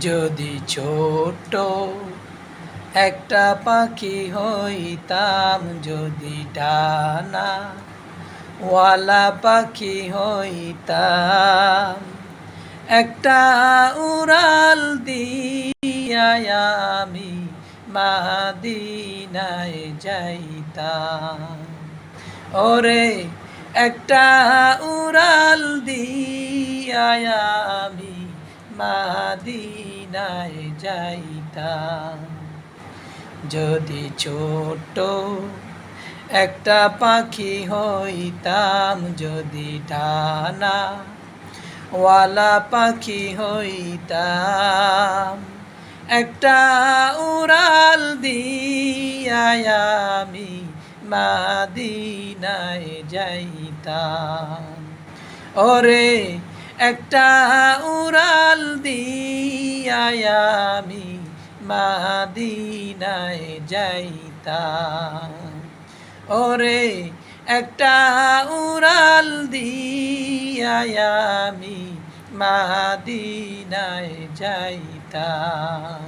যদি ছোট একটা পাখি হইতাম, যদি ডানা ওয়ালা পাখি হইতাম, একটা উড়াল দিয়া আমি মাদিনায় যাইতাম। ওরে, একটা উড়াল দিয়া আমি মাদিনায় যাইতাম। যদি ছোট একটা পাখি হইতাম, যদি ডানা ওয়ালা পাখি হইতাম, একটা উড়াল দিয়া আমি মাদিনায় যাইতাম। ওরে, একটা উড়াল দিয়া আমি মাদিনায় যাইতাম। ওরে একটা উড়াল দিয়া আমি মাদিনায় যাইতাম।